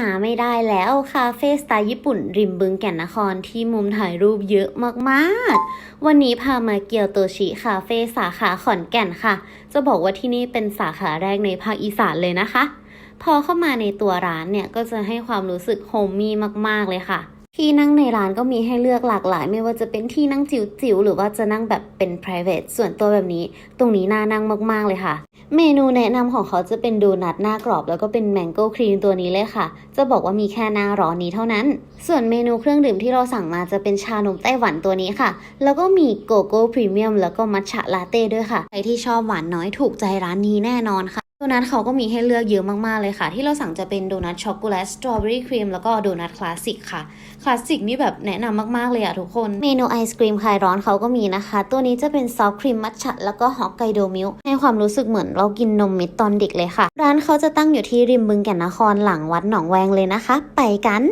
มาไม่ได้แล้วคาเฟ่สไตล์ญี่ปุ่นริมบึงแก่นนครที่มุมถ่ายรูปเยอะมากๆ วันนี้พามาเกียวโตชิคาเฟ่สาขาขอนแก่นค่ะ จะบอกว่าที่นี่เป็นสาขาแรกในภาคอีสานเลยนะคะ พอเข้ามาในตัวร้านเนี่ยก็จะให้ความรู้สึกโฮมมี่มากๆเลยค่ะที่นั่งในร้านก็มีให้เลือกหลากหลาย ไม่ว่าจะเป็นที่นั่งจิ๋วๆหรือว่าจะนั่งแบบเป็น private ส่วนตัวแบบนี้ ตรงนี้น่านั่งมากๆเลยค่ะ เมนูแนะนำของเขาจะเป็นโดนัทหน้ากรอบ แล้วก็เป็นแมงโก้ครีมตัวนี้เลยค่ะ จะบอกว่ามีแค่หน้าร้อนนี้เท่านั้น ส่วนเมนูเครื่องดื่มที่เราสั่งมาจะเป็นชานมไต้หวันตัวนี้ค่ะ แล้วก็มีโกโก้พรีเมียมแล้วก็มัทฉะลาเต้ด้วยค่ะ ใครที่ชอบหวานน้อยถูกใจร้านนี้แน่นอนค่ะ โดนัทเขาก็มีให้เลือกเยอะมาก ๆ เลยค่ะ ที่เราสั่งจะเป็นโดนัทช็อกโกแลตสตรอเบอรี่ครีมแล้วก็โดนัทคลาสสิกค่ะ คลาสสิกนี่แบบแนะนำมาก ๆ เลยอะทุกคน เมนูไอศครีมคลายร้อนเขาก็มีนะคะ ตัวนี้จะเป็นซอฟต์ครีมมัทฉะแล้วก็ฮอกไกโดมิลค์ให้ความรู้สึกเหมือนเรากินนมเม็ดตอนเด็กเลยค่ะ ร้านเขาจะตั้งอยู่ที่ริมบึงแก่นนครหลังวัดหนองแวงเลยนะคะ ไปกัน